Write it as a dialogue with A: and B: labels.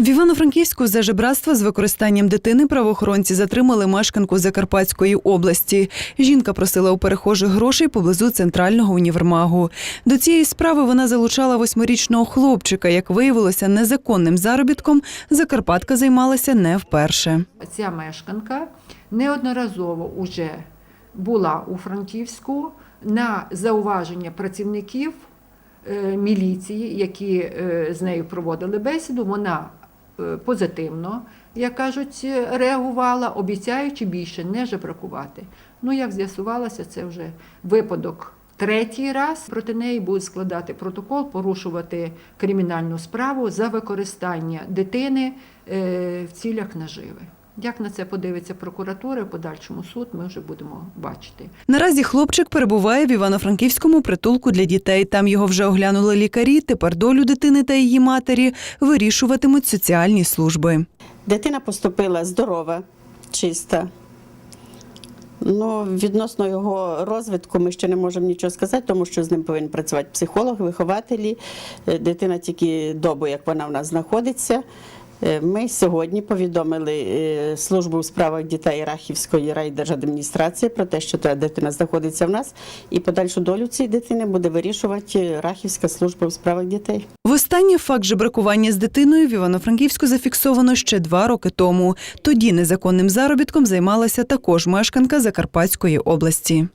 A: В Івано-Франківську за жебратство з використанням дитини правоохоронці затримали мешканку Закарпатської області. Жінка просила у перехожих грошей поблизу центрального універмагу. До цієї справи вона залучала восьмирічного хлопчика. Як виявилося, незаконним заробітком Закарпатка займалася не вперше.
B: Ця мешканка неодноразово уже була у Франківську на зауваження працівників е, міліції, які е, з нею проводили бесіду. Вона позитивно, як кажуть, реагувала, обіцяючи більше не жебракувати. Ну, як з'ясувалося, це вже випадок. Третій раз проти неї будуть складати протокол, порушувати кримінальну справу за використання дитини е, в цілях наживи. Як на це подивиться прокуратура, в подальшому суд, ми вже будемо бачити.
A: Наразі хлопчик перебуває в Івано-Франківському притулку для дітей. Там його вже оглянули лікарі. Тепер долю дитини та її матері вирішуватимуть соціальні служби.
C: Дитина поступила здорова, чиста. Ну, відносно його розвитку ми ще не можемо нічого сказати, тому що з ним повинен працювати психолог, вихователі. Е, Дитина тільки добу, як вона в нас знаходиться. Е, Ми сьогодні повідомили е, службу у справах дітей Рахівської райдержадміністрації про те, що та дитина знаходиться в нас, і подальшу долю цієї дитини буде вирішувати Рахівська служба у справах дітей.
A: Востаннє факт жебракування з дитиною в Івано-Франківську зафіксовано ще два роки тому. Тоді незаконним заробітком займалася також мешканка Закарпатської області.